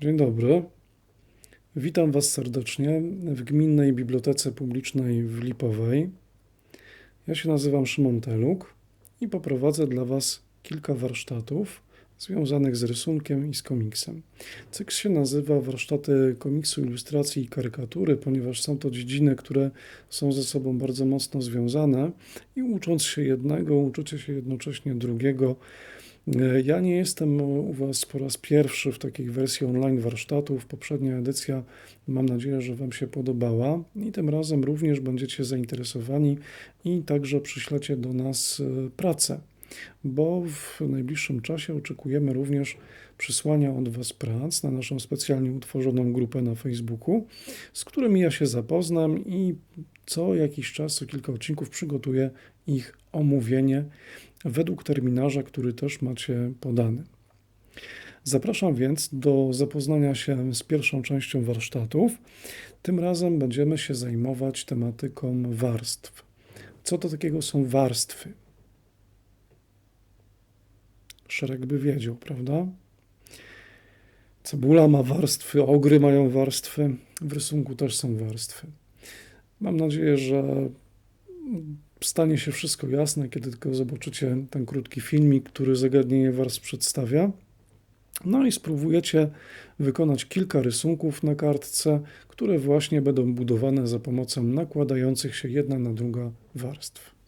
Dzień dobry. Witam Was serdecznie w Gminnej Bibliotece Publicznej w Lipowej. Ja się nazywam Szymon Teluk i poprowadzę dla Was kilka warsztatów związanych z rysunkiem i z komiksem. Cykl się nazywa Warsztaty komiksu, ilustracji i karykatury, ponieważ są to dziedziny, które są ze sobą bardzo mocno związane i ucząc się jednego, uczycie się jednocześnie drugiego. E, Ja nie jestem u Was po raz pierwszy w takiej wersji online warsztatów. Poprzednia edycja, mam nadzieję, że Wam się podobała i tym razem również będziecie zainteresowani i także przyślecie do nas e, pracę, bo w najbliższym czasie oczekujemy również przysłania od Was prac na naszą specjalnie utworzoną grupę na Facebooku, z którymi ja się zapoznam i co jakiś czas, co kilka odcinków przygotuję ich omówienie według terminarza, który też macie podany. Zapraszam więc do zapoznania się z pierwszą częścią warsztatów. Tym razem będziemy się zajmować tematyką warstw. Co to takiego są warstwy? Szereg by wiedział, prawda? Cebula ma warstwy, ogry mają warstwy, w rysunku też są warstwy. Mam nadzieję, że stanie się wszystko jasne, kiedy tylko zobaczycie ten krótki filmik, który zagadnienie warstw przedstawia. No i spróbujecie wykonać kilka rysunków na kartce, które właśnie będą budowane za pomocą nakładających się jedna na druga warstw.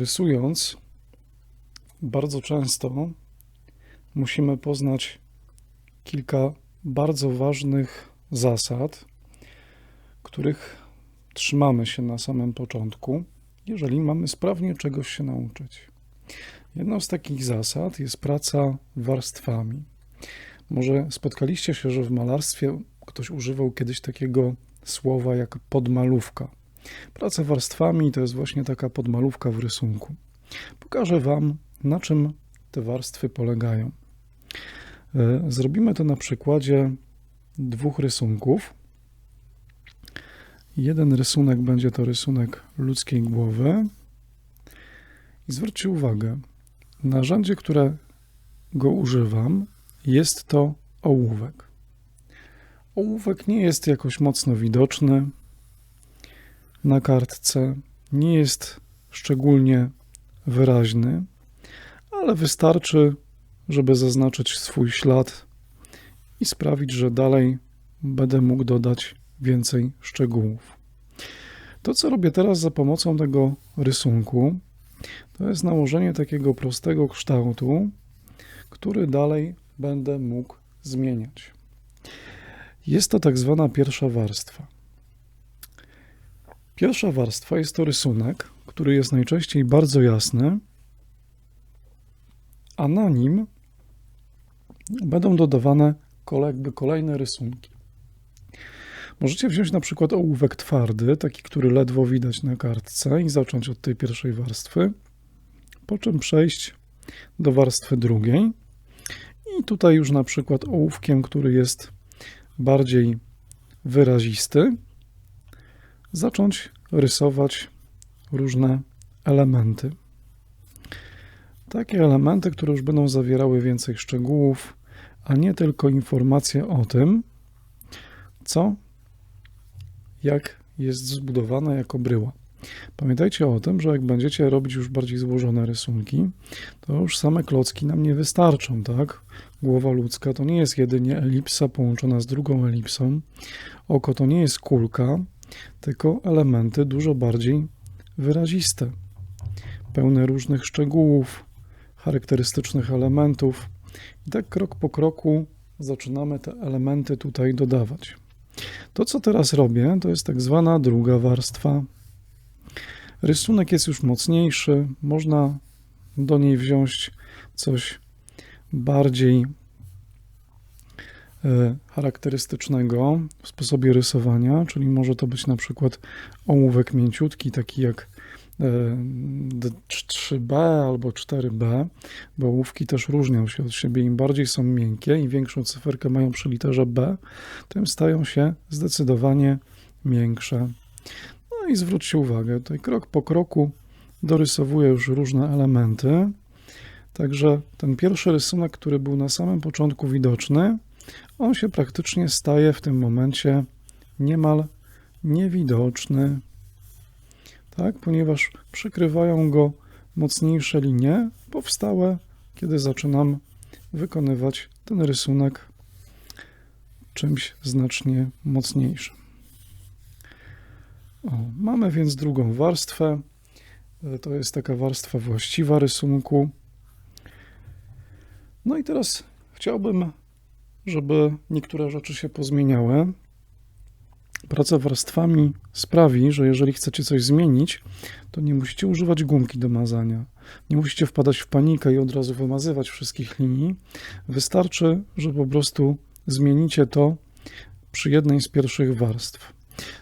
Rysując, bardzo często musimy poznać kilka bardzo ważnych zasad, których trzymamy się na samym początku, jeżeli mamy sprawnie czegoś się nauczyć. Jedną z takich zasad jest praca warstwami. Może spotkaliście się, że w malarstwie ktoś używał kiedyś takiego słowa jak podmalówka. Praca warstwami to jest właśnie taka podmalówka w rysunku. Pokażę Wam, na czym te warstwy polegają. E, Zrobimy to na przykładzie dwóch rysunków. Jeden rysunek będzie to rysunek ludzkiej głowy. I zwróćcie uwagę, narzędzie, które go używam, jest to ołówek. Ołówek nie jest jakoś mocno widoczny, na kartce nie jest szczególnie wyraźny, ale wystarczy, żeby zaznaczyć swój ślad i sprawić, że dalej będę mógł dodać więcej szczegółów. To, co robię teraz za pomocą tego rysunku, to jest nałożenie takiego prostego kształtu, który dalej będę mógł zmieniać. Jest to tak zwana pierwsza warstwa. Pierwsza warstwa jest to rysunek, który jest najczęściej bardzo jasny, a na nim będą dodawane jakby kolejne rysunki. Możecie wziąć na przykład ołówek twardy, taki, który ledwo widać na kartce, i zacząć od tej pierwszej warstwy, po czym przejść do warstwy drugiej. I tutaj już na przykład ołówkiem, który jest bardziej wyrazisty, zacząć rysować różne elementy. Takie elementy, które już będą zawierały więcej szczegółów, a nie tylko informacje o tym, co, jak jest zbudowane jako bryła. Pamiętajcie o tym, że jak będziecie robić już bardziej złożone rysunki, to już same klocki nam nie wystarczą, tak? Głowa ludzka to nie jest jedynie elipsa połączona z drugą elipsą. Oko to nie jest kulka, tylko elementy dużo bardziej wyraziste, pełne różnych szczegółów, charakterystycznych elementów. I tak krok po kroku zaczynamy te elementy tutaj dodawać. To, co teraz robię, to jest tak zwana druga warstwa. Rysunek jest już mocniejszy, można do niej wziąć coś bardziej charakterystycznego w sposobie rysowania, czyli może to być na przykład ołówek mięciutki, taki jak e, D- 3B albo 4B, bo ołówki też różnią się od siebie. Im bardziej są miękkie i większą cyferkę mają przy literze B, tym stają się zdecydowanie większe. No i zwróćcie uwagę, tutaj krok po kroku dorysowuję już różne elementy. Także ten pierwszy rysunek, który był na samym początku widoczny, on się praktycznie staje w tym momencie niemal niewidoczny. Tak, ponieważ przykrywają go mocniejsze linie powstałe, kiedy zaczynam wykonywać ten rysunek czymś znacznie mocniejszym. O, mamy więc drugą warstwę. E, To jest taka warstwa właściwa rysunku. No i teraz chciałbym, żeby niektóre rzeczy się pozmieniały. Praca warstwami sprawi, że jeżeli chcecie coś zmienić, to nie musicie używać gumki do mazania. Nie musicie wpadać w panikę i od razu wymazywać wszystkich linii. Wystarczy, że po prostu zmienicie to przy jednej z pierwszych warstw.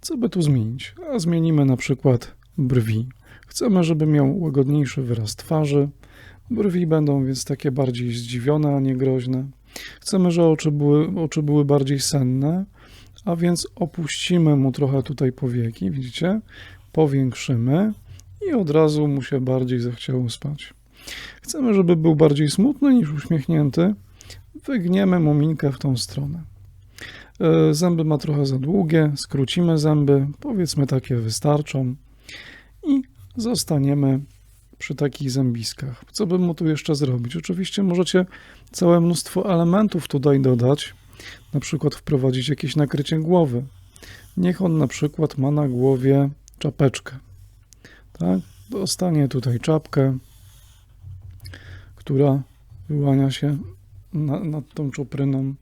Co by tu zmienić? A zmienimy na przykład brwi. Chcemy, żeby miał łagodniejszy wyraz twarzy. Brwi będą więc takie bardziej zdziwione, a nie groźne. Chcemy, żeby oczy były, oczy były bardziej senne, a więc opuścimy mu trochę tutaj powieki, widzicie? Powiększymy i od razu mu się bardziej zechciało spać. Chcemy, żeby był bardziej smutny niż uśmiechnięty. Wygniemy mu minkę w tą stronę. E, Zęby ma trochę za długie, skrócimy zęby, powiedzmy takie wystarczą i zostaniemy przy takich zębiskach. Co bym mu tu jeszcze zrobić? Oczywiście możecie całe mnóstwo elementów tutaj dodać, na przykład wprowadzić jakieś nakrycie głowy. Niech on na przykład ma na głowie czapeczkę. Tak? Dostanie tutaj czapkę, która wyłania się na, nad tą czupryną.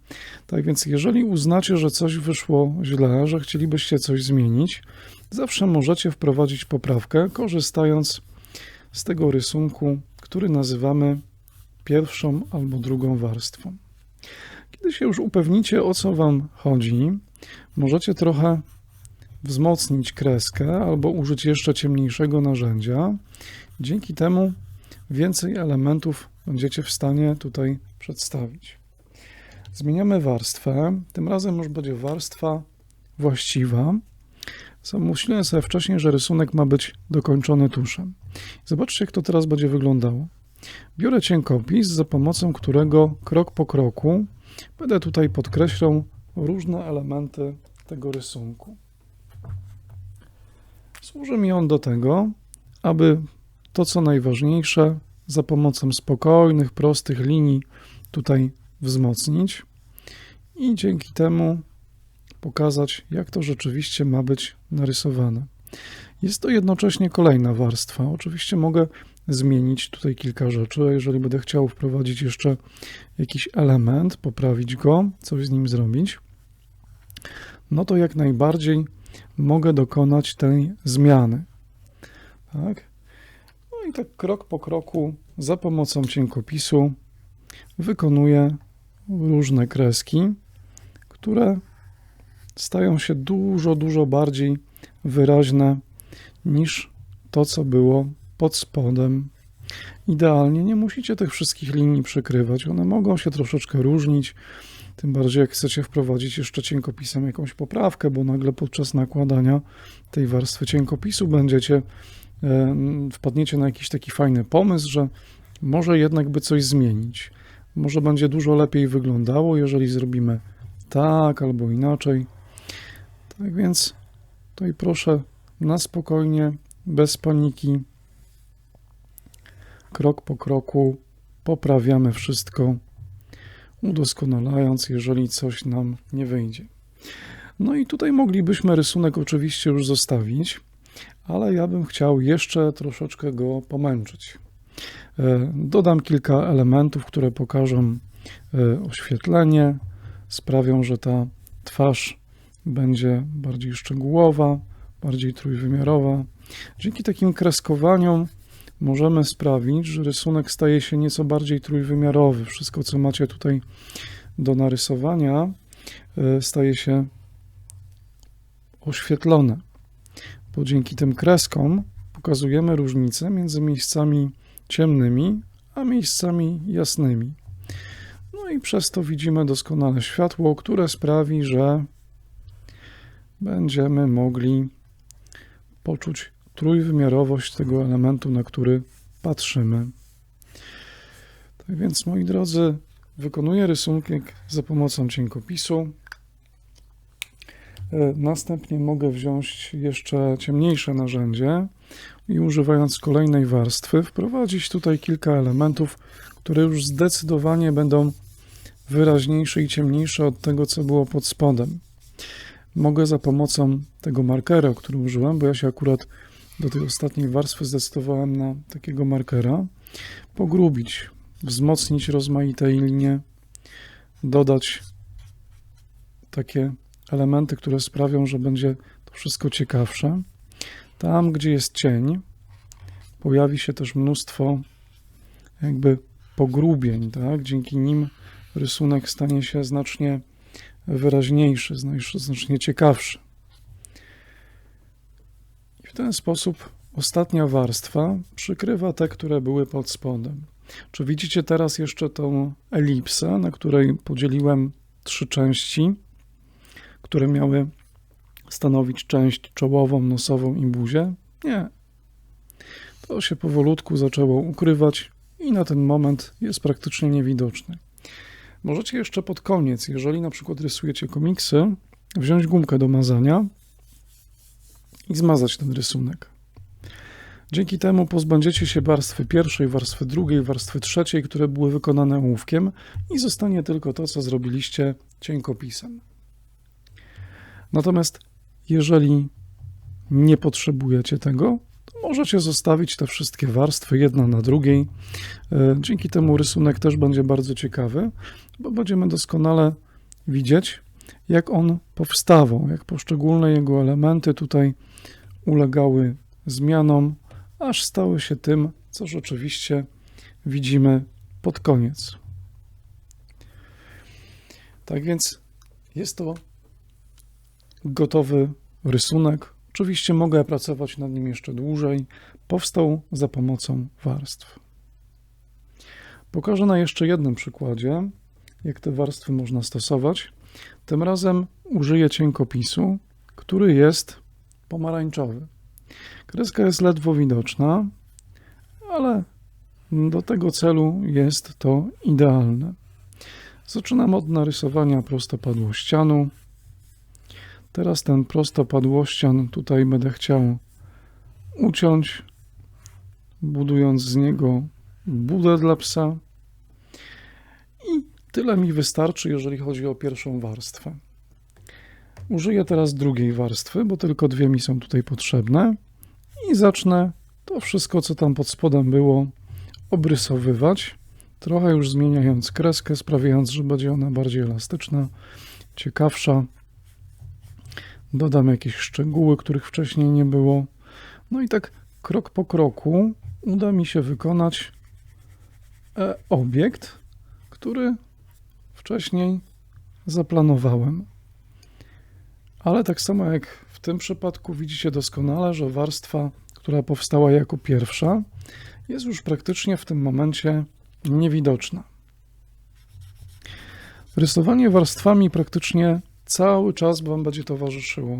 Tak więc, jeżeli uznacie, że coś wyszło źle, że chcielibyście coś zmienić, zawsze możecie wprowadzić poprawkę, korzystając z tego rysunku, który nazywamy pierwszą albo drugą warstwą. Kiedy się już upewnicie, o co Wam chodzi, możecie trochę wzmocnić kreskę albo użyć jeszcze ciemniejszego narzędzia. Dzięki temu więcej elementów będziecie w stanie tutaj przedstawić. Zmieniamy warstwę. Tym razem już będzie warstwa właściwa. Zamyśliłem sobie wcześniej, że rysunek ma być dokończony tuszem. Zobaczcie, jak to teraz będzie wyglądało. Biorę cienkopis, za pomocą którego krok po kroku będę tutaj podkreślał różne elementy tego rysunku. Służy mi on do tego, aby to, co najważniejsze, za pomocą spokojnych, prostych linii tutaj wzmocnić i dzięki temu pokazać, jak to rzeczywiście ma być narysowane. Jest to jednocześnie kolejna warstwa. Oczywiście mogę zmienić tutaj kilka rzeczy. Jeżeli będę chciał wprowadzić jeszcze jakiś element, poprawić go, coś z nim zrobić, no to jak najbardziej mogę dokonać tej zmiany. Tak? No i tak krok po kroku za pomocą cienkopisu wykonuję różne kreski, które stają się dużo, dużo bardziej wyraźne niż to, co było pod spodem. Idealnie nie musicie tych wszystkich linii przykrywać, one mogą się troszeczkę różnić, tym bardziej jak chcecie wprowadzić jeszcze cienkopisem jakąś poprawkę, bo nagle podczas nakładania tej warstwy cienkopisu będziecie, e, wpadniecie na jakiś taki fajny pomysł, że może jednak by coś zmienić. Może będzie dużo lepiej wyglądało, jeżeli zrobimy tak albo inaczej. Tak więc tutaj proszę na spokojnie, bez paniki, krok po kroku poprawiamy wszystko, udoskonalając, jeżeli coś nam nie wyjdzie. No i tutaj moglibyśmy rysunek oczywiście już zostawić, ale ja bym chciał jeszcze troszeczkę go pomęczyć. E, Dodam kilka elementów, które pokażą e, oświetlenie, sprawią, że ta twarz będzie bardziej szczegółowa, bardziej trójwymiarowa. Dzięki takim kreskowaniom możemy sprawić, że rysunek staje się nieco bardziej trójwymiarowy. Wszystko, co macie tutaj do narysowania e, staje się oświetlone, bo dzięki tym kreskom pokazujemy różnicę między miejscami ciemnymi a miejscami jasnymi. No i przez to widzimy doskonale światło, które sprawi, że będziemy mogli poczuć trójwymiarowość tego elementu, na który patrzymy. Tak więc, moi drodzy, wykonuję rysunek za pomocą cienkopisu. E, następnie mogę wziąć jeszcze ciemniejsze narzędzie i używając kolejnej warstwy wprowadzić tutaj kilka elementów, które już zdecydowanie będą wyraźniejsze i ciemniejsze od tego, co było pod spodem. Mogę za pomocą tego markera, który użyłem, bo ja się akurat do tej ostatniej warstwy zdecydowałem na takiego markera, pogrubić, wzmocnić rozmaite linie, dodać takie elementy, które sprawią, że będzie to wszystko ciekawsze. Tam, gdzie jest cień, pojawi się też mnóstwo jakby pogrubień, tak? Dzięki nim rysunek stanie się znacznie wyraźniejszy, znacznie ciekawszy. I w ten sposób ostatnia warstwa przykrywa te, które były pod spodem. Czy widzicie teraz jeszcze tą elipsę, na której podzieliłem trzy części, które miały stanowić część czołową, nosową i buzię? Nie. To się powolutku zaczęło ukrywać i na ten moment jest praktycznie niewidoczny. Możecie jeszcze pod koniec, jeżeli na przykład rysujecie komiksy, wziąć gumkę do mazania i zmazać ten rysunek. Dzięki temu pozbędziecie się warstwy pierwszej, warstwy drugiej, warstwy trzeciej, które były wykonane ołówkiem i zostanie tylko to, co zrobiliście cienkopisem. Natomiast jeżeli nie potrzebujecie tego, możecie zostawić te wszystkie warstwy jedna na drugiej. E, dzięki temu rysunek też będzie bardzo ciekawy, bo będziemy doskonale widzieć, jak on powstawał, jak poszczególne jego elementy tutaj ulegały zmianom, aż stały się tym, co rzeczywiście widzimy pod koniec. Tak więc jest to gotowy rysunek. Oczywiście mogę pracować nad nim jeszcze dłużej. Powstał za pomocą warstw. Pokażę na jeszcze jednym przykładzie, jak te warstwy można stosować. Tym razem użyję cienkopisu, który jest pomarańczowy. Kreska jest ledwo widoczna, ale do tego celu jest to idealne. Zaczynam od narysowania prostopadłościanu. Teraz ten prostopadłościan tutaj będę chciał uciąć, budując z niego budę dla psa. I tyle mi wystarczy, jeżeli chodzi o pierwszą warstwę. Użyję teraz drugiej warstwy, bo tylko dwie mi są tutaj potrzebne i zacznę to wszystko, co tam pod spodem było, obrysowywać, trochę już zmieniając kreskę, sprawiając, że będzie ona bardziej elastyczna, ciekawsza. Dodam jakieś szczegóły, których wcześniej nie było. No i tak krok po kroku uda mi się wykonać e, obiekt, który wcześniej zaplanowałem. Ale tak samo jak w tym przypadku widzicie doskonale, że warstwa, która powstała jako pierwsza, jest już praktycznie w tym momencie niewidoczna. Rysowanie warstwami praktycznie cały czas Wam będzie towarzyszyło.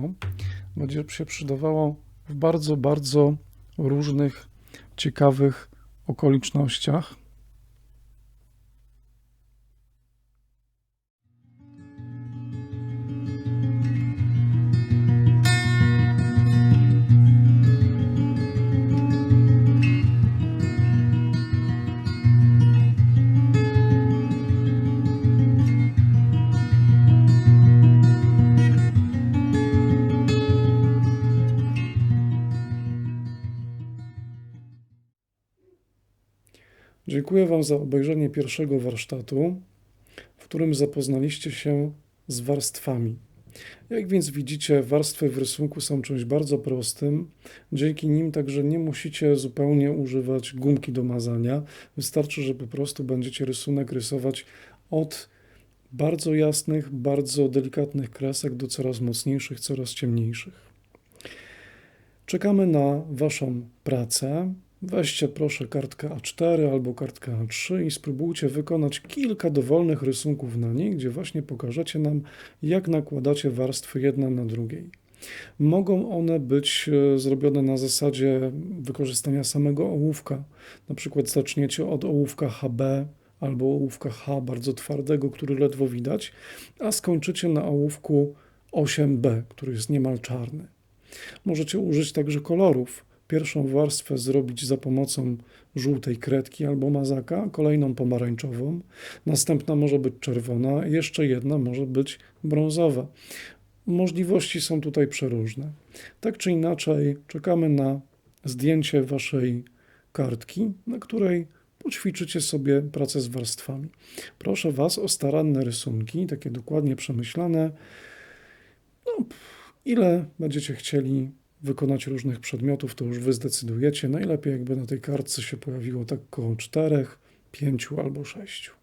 Będzie się przydawało w bardzo, bardzo różnych, ciekawych okolicznościach. Dziękuję Wam za obejrzenie pierwszego warsztatu, w którym zapoznaliście się z warstwami. Jak więc widzicie, warstwy w rysunku są czymś bardzo prostym. Dzięki nim także nie musicie zupełnie używać gumki do mazania. Wystarczy, że po prostu będziecie rysunek rysować od bardzo jasnych, bardzo delikatnych kresek do coraz mocniejszych, coraz ciemniejszych. Czekamy na Waszą pracę. Weźcie proszę kartkę A4 albo kartkę A3 i spróbujcie wykonać kilka dowolnych rysunków na niej, gdzie właśnie pokażecie nam, jak nakładacie warstwy jedna na drugiej. Mogą one być e, zrobione na zasadzie wykorzystania samego ołówka. Na przykład zaczniecie od ołówka HB albo ołówka H bardzo twardego, który ledwo widać, a skończycie na ołówku 8B, który jest niemal czarny. Możecie użyć także kolorów. Pierwszą warstwę zrobić za pomocą żółtej kredki albo mazaka, kolejną pomarańczową, następna może być czerwona, jeszcze jedna może być brązowa. Możliwości są tutaj przeróżne. Tak czy inaczej, czekamy na zdjęcie waszej kartki, na której poćwiczycie sobie pracę z warstwami. Proszę Was o staranne rysunki, takie dokładnie przemyślane. No, ile będziecie chcieli wykonać różnych przedmiotów, to już Wy zdecydujecie. Najlepiej, jakby na tej kartce się pojawiło tak około czterech, pięciu albo sześciu.